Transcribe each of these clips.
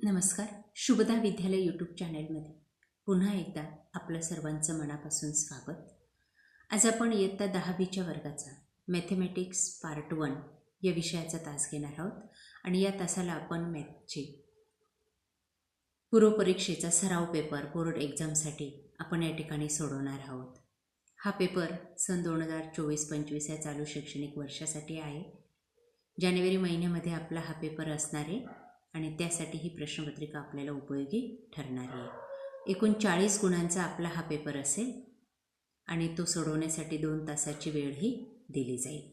नमस्कार शुभदा विद्यालय यूट्यूब चॅनेलमध्ये पुन्हा एकदा आपलं सर्वांचं मनापासून स्वागत. आज आपण इयत्ता दहावीच्या वर्गाचा मॅथेमॅटिक्स पार्ट वन या विषयाचा तास घेणार आहोत आणि या तासाला आपण मॅथची पूर्वपरीक्षेचा सराव पेपर बोर्ड एक्झामसाठी आपण या ठिकाणी सोडवणार आहोत. हा पेपर सन दोन हजार चोवीस पंचवीस या चालू शैक्षणिक वर्षासाठी आहे. जानेवारी महिन्यामध्ये आपला हा पेपर असणार आहे. आणि त्यासाठी ही प्रश्नपत्रिका आपल्याला उपयोगी ठरणार आहे. एकूण चाळीस गुणांचा आपला हा पेपर असेल आणि तो सोडवण्यासाठी दोन तासाची वेळही दिली जाईल.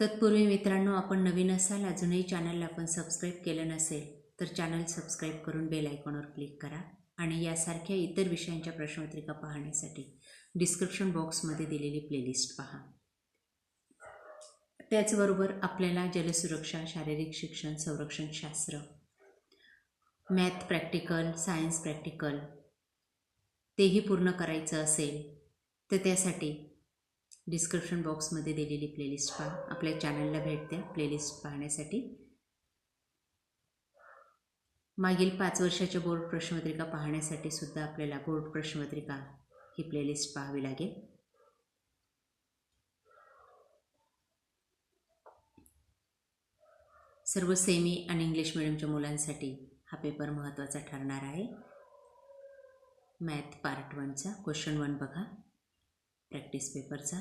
तत्पूर्वी मित्रांनो आपण नवीन असाल अजूनही चॅनलला आपण सबस्क्राईब केलं नसेल तर चॅनल सबस्क्राईब करून बेल आयकॉनवर क्लिक करा आणि यासारख्या इतर विषयांच्या प्रश्नपत्रिका पाहण्यासाठी डिस्क्रिप्शन बॉक्समध्ये दिलेली प्लेलिस्ट पहा. त्याचबरोबर आपल्याला जलसुरक्षा शारीरिक शिक्षण संरक्षणशास्त्र मॅथ प्रॅक्टिकल सायन्स प्रॅक्टिकल तेही पूर्ण करायचं असेल तर त्यासाठी डिस्क्रिप्शन बॉक्समध्ये दिलेली प्लेलिस्ट पहा. आपल्या चॅनलला भेट द्या प्लेलिस्ट पाहण्यासाठी. मागील पाच वर्षाच्या बोर्ड प्रश्नपत्रिका पाहण्यासाठी सुद्धा आपल्याला बोर्ड प्रश्नपत्रिका ही प्लेलिस्ट पाहावी लागेल. सर्व सेमी आणि इंग्लिश मिडियमच्या मुलांसाठी हा पेपर महत्त्वाचा ठरणार आहे. मॅथ पार्ट वनचा क्वेश्चन वन बघा. प्रॅक्टिस पेपरचा.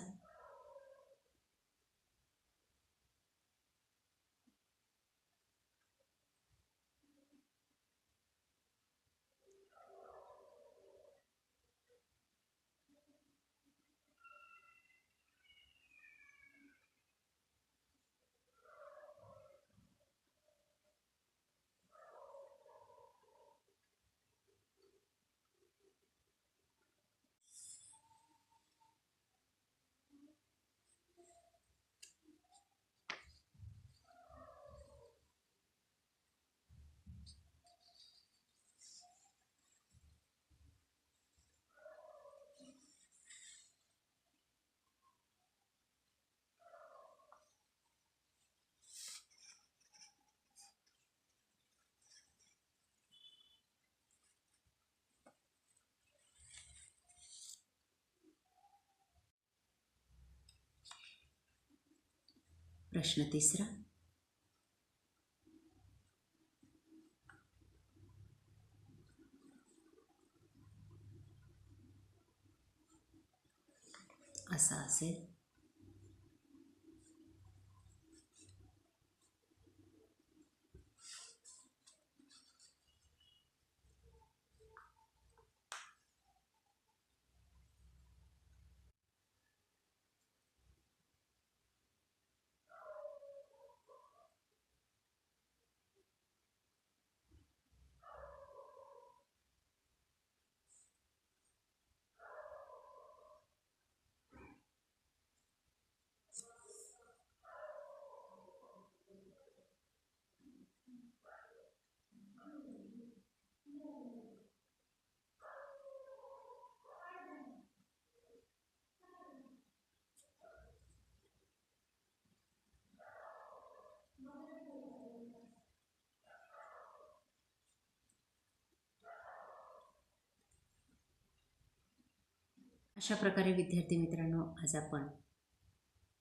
प्रश्न तिसरा. असा असेल. अशा प्रकारे विद्यार्थी मित्रांनो आज आपण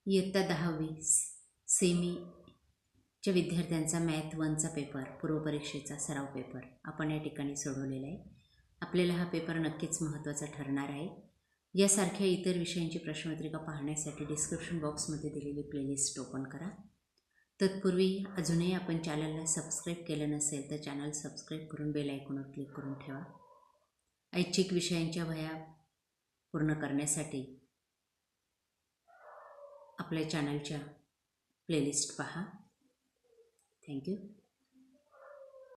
इयत्ता दहावी सेमीच्या विद्यार्थ्यांचा मॅथ वनचा पेपर पूर्वपरीक्षेचा सराव पेपर आपण या ठिकाणी सोडवलेला आहे. आपल्याला हा पेपर नक्कीच महत्त्वाचा ठरणार आहे. यासारख्या इतर विषयांची प्रश्नपत्रिका पाहण्यासाठी डिस्क्रिप्शन बॉक्समध्ये दिलेली प्लेलिस्ट ओपन करा. तत्पूर्वी अजूनही आपण चॅनलला सबस्क्राईब केलं नसेल तर चॅनल सबस्क्राईब करून बेल आयकॉनवर क्लिक करून ठेवा. ऐच्छिक विषयांच्या वया पूर्ण करण्यासाठी आपल्या चॅनलच्या प्लेलिस्ट पहा. थँक्यू